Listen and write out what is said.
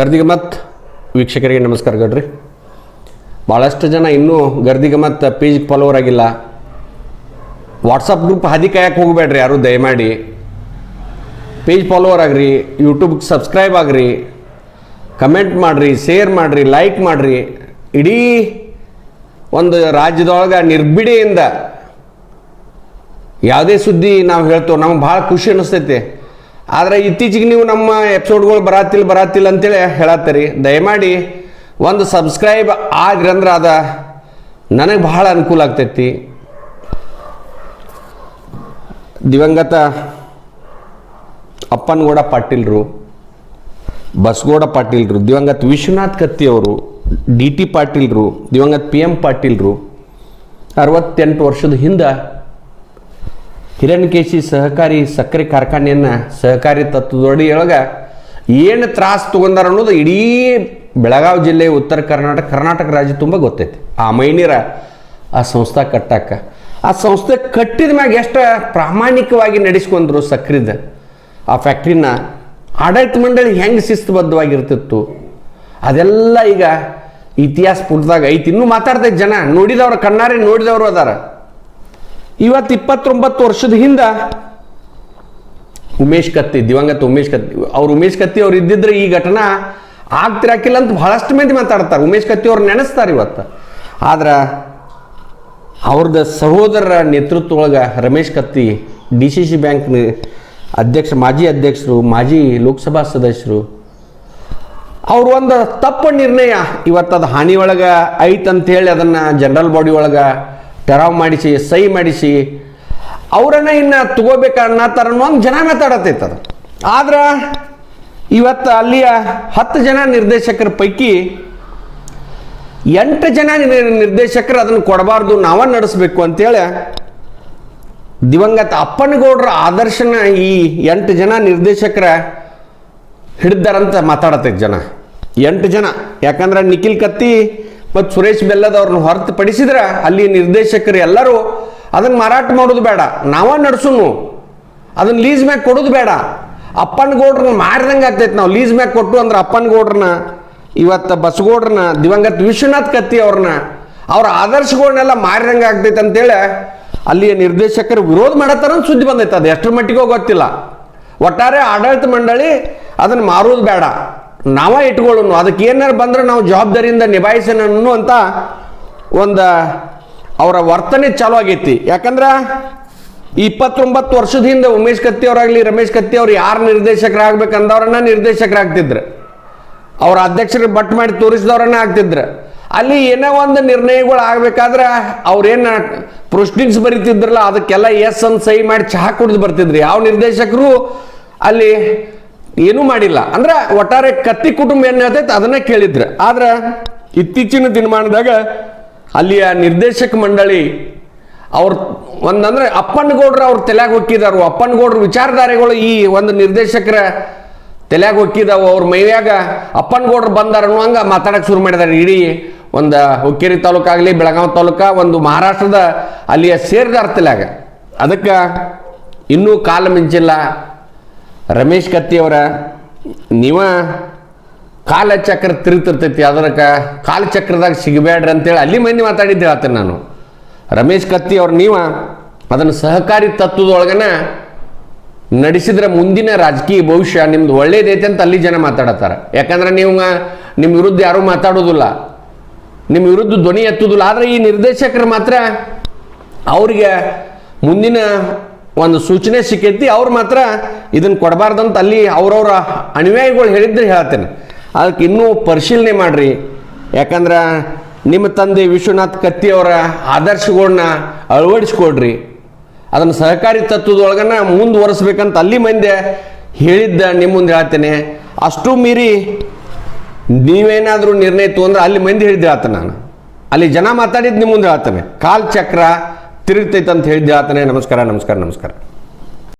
ಗರ್ದಿಗೆ ಮತ್ತು ವೀಕ್ಷಕರಿಗೆ ನಮಸ್ಕಾರ ಗಡ್ರಿ. ಭಾಳಷ್ಟು ಜನ ಇನ್ನೂ ಗರ್ದಿಗಮತ್ ಪೇಜ್ಗೆ ಫಾಲೋವರ್ ಆಗಿಲ್ಲ. ವಾಟ್ಸಪ್ ಗ್ರೂಪ್ ಹಾದಿ ಕಾಯಕ್ಕೆ ಹೋಗಬೇಡ್ರಿ ಯಾರು, ದಯಮಾಡಿ. ಪೇಜ್ ಫಾಲೋವರ್ ಆಗ್ರಿ ಯೂಟ್ಯೂಬ್ಗೆ ಸಬ್ಸ್ಕ್ರೈಬ್ ಆಗ್ರಿ. ಕಮೆಂಟ್ ಮಾಡಿರಿ ಶೇರ್ ಮಾಡಿರಿ ಲೈಕ್ ಮಾಡಿರಿ. ಇಡೀ ಒಂದು ರಾಜ್ಯದೊಳಗೆ ನಿರ್ಬಿಡೆಯಿಂದ ಯಾವುದೇ ಸುದ್ದಿ ನಾವು ಹೇಳ್ತೇವೆ, ನಮ್ಗೆ ಭಾಳ ಖುಷಿ ಅನ್ನಿಸ್ತೈತಿ ಆದರೆ ಇತ್ತೀಚೆಗೆ ನೀವು ನಮ್ಮ ಎಪಿಸೋಡ್ಗಳು ಬರಾತಿಲ್ಲ ಬರಾತಿಲ್ಲ ಅಂತೇಳಿ ಹೇಳತ್ತೀರಿ. ದಯಮಾಡಿ ಒಂದು ಸಬ್ಸ್ಕ್ರೈಬ್ ಆದ್ರಿ ಅಂದ್ರೆ ಅದ ನನಗೆ ಬಹಳ ಅನುಕೂಲ ಆಗ್ತೈತಿ. ದಿವಂಗತ ಅಪ್ಪನಗೌಡ ಪಾಟೀಲ್ರು, ಬಸಗೌಡ ಪಾಟೀಲ್ರು, ದಿವಂಗತ ವಿಶ್ವನಾಥ್ ಕತ್ತಿ ಅವರು, ಡಿ ಟಿ ಪಾಟೀಲ್ರು, ದಿವಂಗತ ಪಿ ಎಂ ಪಾಟೀಲ್ರು, ಅರವತ್ತೆಂಟು ವರ್ಷದ ಹಿಂದೆ ಹಿರಣ್ಯಕೇಶಿ ಸಹಕಾರಿ ಸಕ್ಕರೆ ಕಾರ್ಖಾನೆಯನ್ನು ಸಹಕಾರಿ ತತ್ವದೊಳಗೆ ಏನು ತ್ರಾಸ ತೊಗೊಂಡಾರ ಅನ್ನೋದು ಇಡೀ ಬೆಳಗಾವಿ ಜಿಲ್ಲೆ, ಉತ್ತರ ಕರ್ನಾಟಕ ಕರ್ನಾಟಕ ರಾಜ್ಯ ತುಂಬ ಗೊತ್ತೈತಿ. ಆ ಮೈನೀರ ಆ ಸಂಸ್ಥೆ ಕಟ್ಟಾಕ. ಆ ಸಂಸ್ಥೆ ಕಟ್ಟಿದ ಮ್ಯಾಗ ಎಷ್ಟು ಪ್ರಾಮಾಣಿಕವಾಗಿ ನಡೆಸ್ಕೊಂಡ್ರು ಸಕ್ರಿದ. ಆ ಫ್ಯಾಕ್ಟ್ರಿನ ಆಡಳಿತ ಮಂಡಳಿ ಹೆಂಗೆ ಶಿಸ್ತುಬದ್ಧವಾಗಿರ್ತಿತ್ತು. ಅದೆಲ್ಲ ಈಗ ಇತಿಹಾಸ ಪುಟದಾಗ ಐತಿ. ಇನ್ನೂ ಮಾತಾಡ್ತೈತೆ ಜನ ನೋಡಿದವ್ರ ಕಣ್ಣಾರೆ ನೋಡಿದವರು ಅದಾರ. ಇವತ್ತು ಇಪ್ಪತ್ತೊಂಬತ್ತು ವರ್ಷದ ಹಿಂದ ಉಮೇಶ್ ಕತ್ತಿ, ದಿವಂಗತ ಉಮೇಶ್ ಕತ್ತಿ, ಅವ್ರು ಉಮೇಶ್ ಕತ್ತಿ ಅವ್ರು ಇದ್ದಿದ್ರೆ ಈ ಘಟನಾ ಆಗ್ತಿರಾಕಿಲ್ಲ ಅಂತ ಬಹಳಷ್ಟು ಮಂದಿ ಮಾತಾಡ್ತಾರೆ. ಉಮೇಶ್ ಕತ್ತಿ ಅವ್ರು ನೆನೆಸ್ತಾರೆ ಇವತ್ತು. ಆದ್ರೆ ಅವ್ರದ ಸಹೋದರರ ನೇತೃತ್ವ ಒಳಗೆ Ramesh Katti, D C C bank ಅಧ್ಯಕ್ಷ, ಮಾಜಿ ಅಧ್ಯಕ್ಷರು, ಮಾಜಿ ಲೋಕಸಭಾ ಸದಸ್ಯರು, ಅವ್ರು ಒಂದು ತಪ್ಪು ನಿರ್ಣಯ ಇವತ್ತು ಅದು ಹಾನಿ ಒಳಗೆ ಹೇಳಿ ಅದನ್ನು ಜನರಲ್ ಬಾಡಿ ಒಳಗೆ ಟೆರಾವ್ ಮಾಡಿಸಿ, ಸಹಿ ಮಾಡಿಸಿ, ಅವರನ್ನ ಇನ್ನು ತಗೋಬೇಕ ಒಂದು ಜನ ಮಾತಾಡತೈತೆ ಅದು. ಆದ್ರೆ ಇವತ್ತು ಅಲ್ಲಿಯ ಹತ್ತು ಜನ ನಿರ್ದೇಶಕರ ಪೈಕಿ ಎಂಟು ಜನ ನಿರ್- ನಿರ್ದೇಶಕರು ಅದನ್ನು ಕೊಡಬಾರ್ದು, ನಾವ ನಡೆಸಬೇಕು ಅಂತೇಳಿ ದಿವಂಗತ ಅಪ್ಪನಗೌಡರ ಆದರ್ಶನ ಈ ಎಂಟು ಜನ ನಿರ್ದೇಶಕರ ಹಿಡ್ದಾರಂತ ಮಾತಾಡತೈತೆ ಜನ. ಎಂಟು ಜನ. ಯಾಕಂದ್ರೆ ನಿಖಿಲ್ ಕತ್ತಿ ಮತ್ತು ಸುರೇಶ್ ಬೆಲ್ಲದ ಅವ್ರನ್ನ ಹೊರತುಪಡಿಸಿದ್ರೆ ಅಲ್ಲಿ ನಿರ್ದೇಶಕರು ಎಲ್ಲರೂ ಅದನ್ನು ಮಾರಾಟ ಮಾಡೋದು ಬೇಡ. ನಾವ ನಡ್ಸುನು. ಅದನ್ನ ಲೀಸ್ ಮ್ಯಾಗ ಕೊಡೋದು ಬೇಡ. ಅಪ್ಪನಗೌಡ್ರನ್ನ ಮಾರಿದಂಗೆ ಆಗ್ತೈತೆ ನಾವು. ಲೀಸ್ ಮ್ಯಾಗ ಕೊಟ್ಟು ಅಂದ್ರೆ ಅಪ್ಪನಗೌಡ್ರನ್ನ ಇವತ್ತು ಬಸಗೌಡ್ರನ್ನ, ದಿವಂಗತ ವಿಶ್ವನಾಥ್ ಕತ್ತಿ ಅವ್ರನ್ನ, ಅವ್ರ ಆದರ್ಶಗಳನ್ನೆಲ್ಲ ಮಾರಿದಂಗೆ ಆಗ್ತೈತೆ ಅಂತೇಳಿ ಅಲ್ಲಿಯ ನಿರ್ದೇಶಕರು ವಿರೋಧ ಮಾಡತ್ತಾರ ಸುದ್ದಿ ಬಂದೈತೆ. ಅದು ಎಷ್ಟರ ಮಟ್ಟಿಗೋ ಗೊತ್ತಿಲ್ಲ. ಒಟ್ಟಾರೆ ಆಡಳಿತ ಮಂಡಳಿ ಅದನ್ನು ಮಾರೋದು ಬೇಡ. ನಾವ ಇಟ್ಕೊಳ್ಳೋನು. ಅದಕ್ಕೆ ಏನಾರು ಬಂದ್ರೆ ನಾವು ಜವಾಬ್ದಾರಿಯಿಂದ ನಿಭಾಯಿಸೋಣನು ಅಂತ ಒಂದು ಅವರ ವರ್ತನೆ ಚಾಲು ಆಗೈತಿ. ಯಾಕಂದ್ರೆ ಇಪ್ಪತ್ತೊಂಬತ್ತು ವರ್ಷದ ಹಿಂದೆ ಉಮೇಶ್ ಕತ್ತಿ ಅವರಾಗಲಿ, ರಮೇಶ್ ಕತ್ತಿ ಅವ್ರು ಯಾರು ನಿರ್ದೇಶಕರಾಗಬೇಕಂದವ್ರನ್ನ ನಿರ್ದೇಶಕರಾಗ್ತಿದ್ರು. ಅವ್ರ ಅಧ್ಯಕ್ಷರು ಬಟ್ ಮಾಡಿ ತೋರಿಸಿದವ್ರನ್ನ ಆಗ್ತಿದ್ರು. ಅಲ್ಲಿ ಏನೋ ಒಂದು ನಿರ್ಣಯಗಳು ಆಗ್ಬೇಕಾದ್ರೆ ಅವ್ರೇನು ಪ್ರೊಸ್ಟಿಂಗ್ಸ್ ಬರೀತಿದ್ರಲ್ಲ, ಅದಕ್ಕೆಲ್ಲ ಎಸ್ ಅಂತ ಸಹಿ ಮಾಡಿ ಚಹಾ ಕುಡಿದು ಬರ್ತಿದ್ರು. ಯಾವ ನಿರ್ದೇಶಕರು ಅಲ್ಲಿ ಏನೂ ಮಾಡಿಲ್ಲ. ಅಂದ್ರೆ ಒಟ್ಟಾರೆ ಕತ್ತಿ ಕುಟುಂಬ ಏನ್ ಹೇಳ್ತೈತೆ ಅದನ್ನ ಕೇಳಿದ್ರು. ಆದ್ರೆ ಇತ್ತೀಚಿನ ದಿನಮಾನದಾಗ ಅಲ್ಲಿಯ ನಿರ್ದೇಶಕ ಮಂಡಳಿ ಅವ್ರ ಒಂದಂದ್ರೆ ಅಪ್ಪನಗೌಡ್ರು ಅವ್ರ ತಲೆಯಾಗ ಹೊಕ್ಕಿದಾರು. ಅಪ್ಪನಗೌಡ್ರ ವಿಚಾರಧಾರೆಗಳು ಈ ಒಂದು ನಿರ್ದೇಶಕರ ತಲೆಯಾಗ ಹೊಕ್ಕಿದಾವು. ಅವ್ರ ಮೈಯಾಗ ಅಪ್ಪನಗೌಡ್ರು ಬಂದಾರ ಹಂಗ ಮಾತಾಡಕ್ ಶುರು ಮಾಡಿದಾರೆ. ಇಡೀ ಒಂದು ಹುಕ್ಕೇರಿ ತಾಲೂಕಾಗ್ಲಿ ಬೆಳಗಾವಿ ತಾಲೂಕ, ಒಂದು ಮಹಾರಾಷ್ಟ್ರದ ಅಲ್ಲಿಯ ಸೇರಿದಾರ ತಲೆಯಾಗ. ಅದಕ್ಕೆ ಇನ್ನೂ ಕಾಲ ಮಿಂಚಿಲ್ಲ. ರಮೇಶ್ ಕತ್ತಿ ಅವರ ನೀವ ಕಾಲ ಚಕ್ರ ತಿರುಗ್ತಿರ್ತೈತಿ ಅದಕ್ಕೆ ಕಾಲ ಚಕ್ರದಾಗ ಸಿಗಬೇಡ್ರಿ ಅಂತೇಳಿ ಅಲ್ಲಿ ಮಂದಿ ಮಾತಾಡಿದ್ದೆ ಹೇಳ್ತೇನೆ ನಾನು. ರಮೇಶ್ ಕತ್ತಿ ಅವ್ರು ನೀವ ಅದನ್ನು ಸಹಕಾರಿ ತತ್ವದೊಳಗನ ನಡೆಸಿದ್ರೆ ಮುಂದಿನ ರಾಜಕೀಯ ಭವಿಷ್ಯ ನಿಮ್ದು ಒಳ್ಳೇದೈತೆ ಅಂತ ಅಲ್ಲಿ ಜನ ಮಾತಾಡತ್ತಾರ. ಯಾಕಂದ್ರೆ ನೀವು ನಿಮ್ಮ ವಿರುದ್ಧ ಯಾರೂ ಮಾತಾಡೋದಿಲ್ಲ. ನಿಮ್ಮ ವಿರುದ್ಧ ಧ್ವನಿ ಎತ್ತುದಿಲ್ಲ. ಆದರೆ ಈ ನಿರ್ದೇಶಕರು ಮಾತ್ರ ಅವ್ರಿಗೆ ಮುಂದಿನ ಒಂದು ಸೂಚನೆ ಸಿಕ್ಕೈತಿ, ಅವ್ರು ಮಾತ್ರ ಇದನ್ನು ಕೊಡಬಾರ್ದಂತ ಅಲ್ಲಿ ಅವ್ರವ್ರ ಅನುಯಾಯಿಗಳು ಹೇಳಿದ್ರೆ ಹೇಳ್ತೇನೆ. ಅದಕ್ಕೆ ಇನ್ನೂ ಪರಿಶೀಲನೆ ಮಾಡ್ರಿ. ಯಾಕಂದ್ರೆ ನಿಮ್ಮ ತಂದೆ ವಿಶ್ವನಾಥ್ ಕತ್ತಿ ಅವರ ಆದರ್ಶಗಳನ್ನ ಅಳವಡಿಸ್ಕೊಡ್ರಿ. ಅದನ್ನು ಸಹಕಾರಿ ತತ್ವದೊಳಗನ ಮುಂದುವರಿಸ್ಬೇಕಂತ ಅಲ್ಲಿ ಮಂದಿ ಹೇಳಿದ್ದ ನಿಮ್ಮ ಮುಂದೆ ಹೇಳ್ತೇನೆ. ಅಷ್ಟು ಮೀರಿ ನೀವೇನಾದರೂ ನಿರ್ಣಯ ಅಂದ್ರೆ ಅಲ್ಲಿ ಮಂದಿ ಹೇಳಿದ್ದೆ ಹೇಳ್ತೇನೆ ನಾನು. ಅಲ್ಲಿ ಜನ ಮಾತಾಡಿದ್ದು ನಿಮ್ಮ ಮುಂದೆ ಹೇಳ್ತೇನೆ. ಕಾಲ್ ಚಕ್ರ ತಿರುಗ್ತೈತೆ ಅಂತ ಹೇಳಿದ್ದೆ ಆತನೇ ನಮಸ್ಕಾರ ನಮಸ್ಕಾರ ನಮಸ್ಕಾರ.